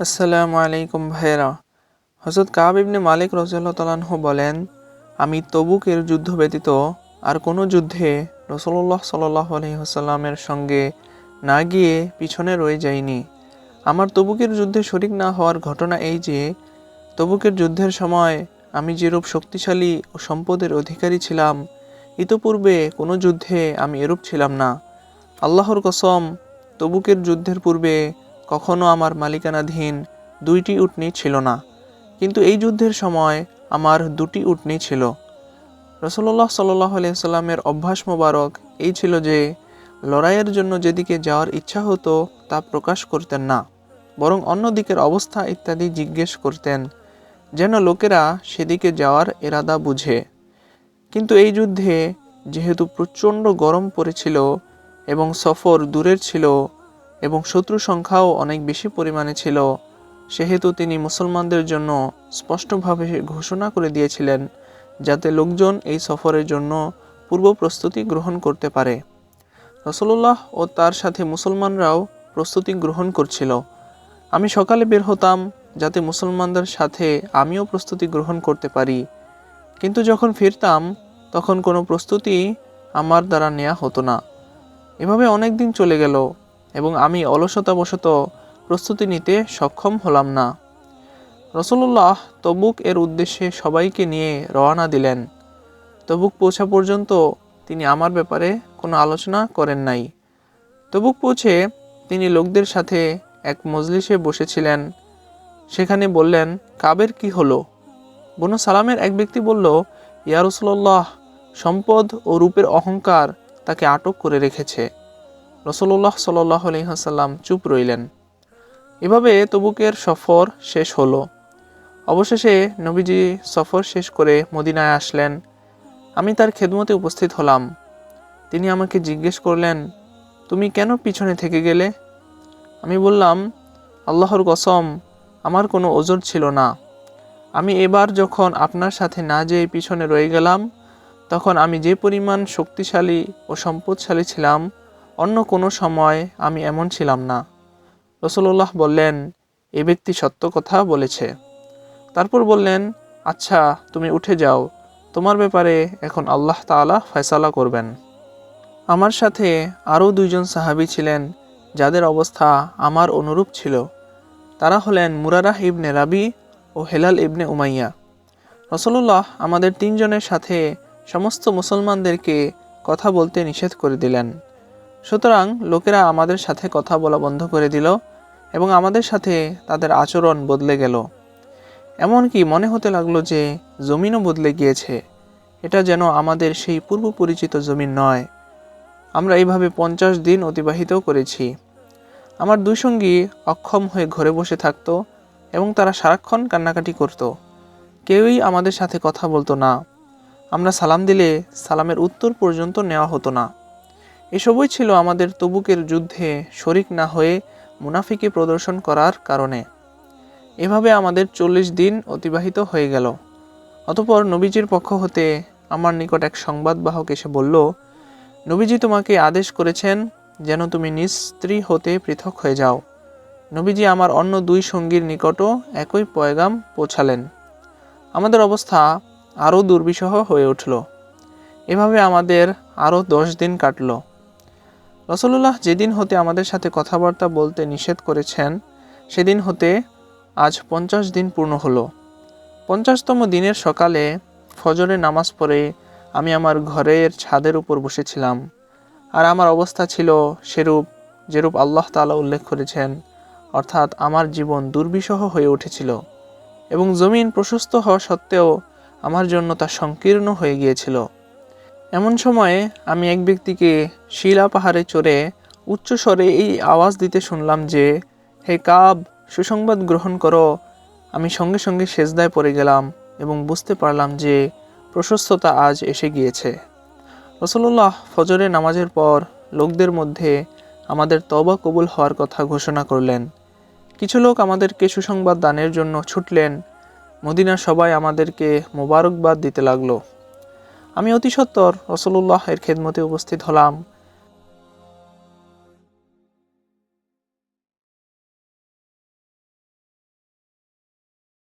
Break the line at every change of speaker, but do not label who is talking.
আসসালামু আলাইকুম ভাইরা হজরত কাব ইবনে মালিক রজাল্লাহ বলেন, আমি তবুকের যুদ্ধ ব্যতীত আর কোনো যুদ্ধে রসল্লাহ সাল্লাহ আলহিহাসাল্লামের সঙ্গে না গিয়ে পিছনে রয়ে যাইনি। আমার তবুকের যুদ্ধে শরিক না হওয়ার ঘটনা এই যে, তবুকের যুদ্ধের সময় আমি যেরূপ শক্তিশালী ও সম্পদের অধিকারী ছিলাম, ইতোপূর্বে কোনো যুদ্ধে আমি এরূপ ছিলাম না। আল্লাহর কসম, তবুকের যুদ্ধের পূর্বে কখনো আমার মালিকানাধীন দুইটি উটনি ছিল না। কিন্তু এই যুদ্ধের সময় আমার দুটি উটনি ছিল। রসল্লাহ সাল্লাহ সাল্লামের অভ্যাস মোবারক এই ছিল যে, লড়াইয়ের জন্য যেদিকে যাওয়ার ইচ্ছা হতো তা প্রকাশ করতেন না, বরং অন্য দিকের অবস্থা ইত্যাদি জিজ্ঞেস করতেন, যেন লোকেরা সেদিকে যাওয়ার এরাদা বুঝে। কিন্তু এই যুদ্ধে যেহেতু প্রচণ্ড গরম পড়েছিল এবং সফর দূরের ছিল এবং শত্রু সংখ্যাও অনেক বেশি পরিমাণে ছিল। সেহেতু তিনি মুসলমানদের জন্য স্পষ্টভাবে ঘোষণা করে দিয়েছিলেন যাতে লোকজন এই সফরের জন্য পূর্ব প্রস্তুতি গ্রহণ করতে পারে। রসল্লাহ ও তার সাথে মুসলমানরাও প্রস্তুতি গ্রহণ করছিল। আমি সকালে বের হতাম যাতে মুসলমানদের সাথে আমিও প্রস্তুতি গ্রহণ করতে পারি। কিন্তু যখন ফিরতাম, তখন কোনো প্রস্তুতি আমার দ্বারা নেওয়া হতো না। এভাবে অনেক দিন চলে গেল। এবং আমি অলসতাবশত প্রস্তুতি নিতে সক্ষম হলাম না। রসল্লাহ তবুক এর উদ্দেশ্যে সবাইকে নিয়ে রওনা দিলেন। তবুক পৌঁছা পর্যন্ত তিনি আমার ব্যাপারে কোনো আলোচনা করেন নাই। তবুক পৌঁছে তিনি লোকদের সাথে এক মজলিসে বসেছিলেন। সেখানে বললেন, কাবের কি হলো? বনু সালামের এক ব্যক্তি বলল, ইয়া রসল্লাহ সম্পদ ও রূপের অহংকার তাকে আটক করে রেখেছে। রসল্লাহ সাল্লাহ আলহিহাসাল্লাম চুপ রইলেন। এভাবে তবুকের সফর শেষ হলো। অবশেষে নবীজি সফর শেষ করে মদিনায় আসলেন। আমি তার খেদমতে উপস্থিত হলাম। তিনি আমাকে জিজ্ঞেস করলেন, তুমি কেন পিছনে থেকে গেলে? আমি বললাম, আল্লাহর কসম, আমার কোনো ওজোর ছিল না। আমি এবার যখন আপনার সাথে না যেয়ে পিছনে রয়ে গেলাম, তখন আমি যে পরিমাণ শক্তিশালী ও সম্পদশালী ছিলাম অন্য কোনো সময় আমি এমন ছিলাম না। রসুল্লাহ বললেন, এ ব্যক্তি সত্য কথা বলেছে। তারপর বললেন আচ্ছা তুমি উঠে যাও। তোমার ব্যাপারে এখন আল্লাহ তাআলা ফয়সালা করবেন। আমার সাথে আরও দুইজন সাহাবী ছিলেন, যাদের অবস্থা আমার অনুরূপ ছিল। তারা হলেন মুরারাহ ইবনে রাবি ও হেলাল ইবনে উমাইয়া। রসল্লাহ আমাদের তিনজনের সাথে সমস্ত মুসলমানদেরকে কথা বলতে নিষেধ করে দিলেন। সুতরাং লোকেরা আমাদের সাথে কথা বলা বন্ধ করে দিল এবং আমাদের সাথে তাদের আচরণ বদলে গেল। এমনকি মনে হতে লাগল যে জমিনও বদলে গিয়েছে। এটা যেন আমাদের সেই পূর্ব পরিচিত জমিন নয়। আমরা এইভাবে পঞ্চাশ দিন অতিবাহিত করেছি। আমার দুই সঙ্গী অক্ষম হয়ে ঘরে বসে থাকতো এবং তারা সারাক্ষণ কান্নাকাটি করত। কেউই আমাদের সাথে কথা বলতো না। আমরা সালাম দিলে সালামের উত্তর পর্যন্ত নেওয়া হতো না। এসবই ছিল আমাদের তবুকের যুদ্ধে শরিক না হয়ে মুনাফিকে প্রদর্শন করার কারণে। এভাবে আমাদের চল্লিশ দিন অতিবাহিত হয়ে গেল। অতপর নবীজির পক্ষ হতে আমার নিকট এক সংবাদবাহক এসে বলল, নবীজি তোমাকে আদেশ করেছেন যেন তুমি নিজ স্ত্রী হতে পৃথক হয়ে যাও। নবীজি আমার অন্য দুই সঙ্গীর নিকটও একই পয়গাম পৌঁছালেন। আমাদের অবস্থা আরও দুর্বিষহ হয়ে উঠল। এভাবে আমাদের আরও দশ দিন কাটল। রসল্লাহ যেদিন হতে আমাদের সাথে কথাবার্তা বলতে নিষেধ করেছেন, সেদিন হতে আজ পঞ্চাশ দিন পূর্ণ হলো। পঞ্চাশতম দিনের সকালে ফজরে নামাজ পড়ে আমি আমার ঘরের ছাদের উপর বসেছিলাম। আর আমার অবস্থা ছিল সেরূপ যেরূপ আল্লাহ তালা উল্লেখ করেছেন, অর্থাৎ আমার জীবন দুর্বিষহ হয়ে উঠেছিল এবং জমিন প্রশস্ত হওয়া সত্ত্বেও আমার জন্য তা সংকীর্ণ হয়ে গিয়েছিল। এমন সময়ে আমি এক ব্যক্তিকে শিলা পাহাড়ে চড়ে উচ্চস্বরে এই আওয়াজ দিতে শুনলাম যে, হে কাব, সুসংবাদ গ্রহণ করো। আমি সঙ্গে সঙ্গে সেজদায় পড়ে গেলাম এবং বুঝতে পারলাম যে, প্রশস্ততা আজ এসে গিয়েছে। রসল্লাহ ফজরে নামাজের পর লোকদের মধ্যে আমাদের তবা কবুল হওয়ার কথা ঘোষণা করলেন। কিছু লোক আমাদেরকে সুসংবাদ দানের জন্য ছুটলেন। মদিনার সবাই আমাদেরকে মোবারকবাদ দিতে লাগল। আমি অতি সত্বর রসুল্লাহ এর খেদমতে উপস্থিত হলাম।